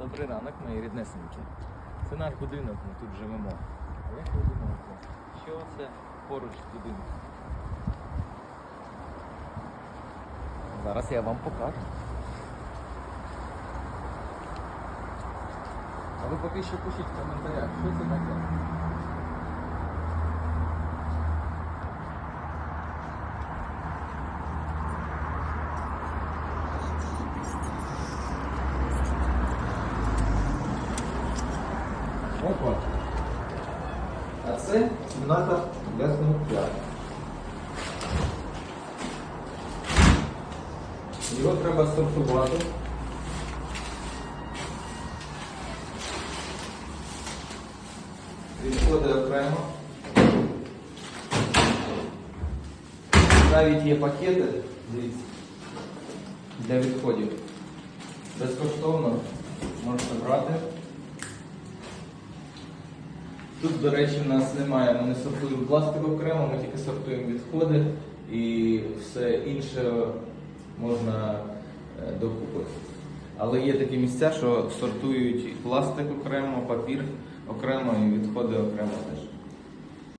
Добрий ранок, мої ріднесенькі. Це наш будинок, ми тут живемо. А як ви думаєте, що це поруч будинку? Зараз я вам покажу. А ви поки що пишіть в коментарях, що це таке? Опа. А це кімната для сміття. Його треба сортувати. Відходи окремо. Навіть є пакети, дивіться, для відходів. Безкоштовно можете брати. Тут, до речі, нас немає, ми не сортуємо пластик окремо, ми тільки сортуємо відходи і все інше можна е, докупити. Але є такі місця, що сортують і пластик окремо, папір окремо і відходи окремо теж.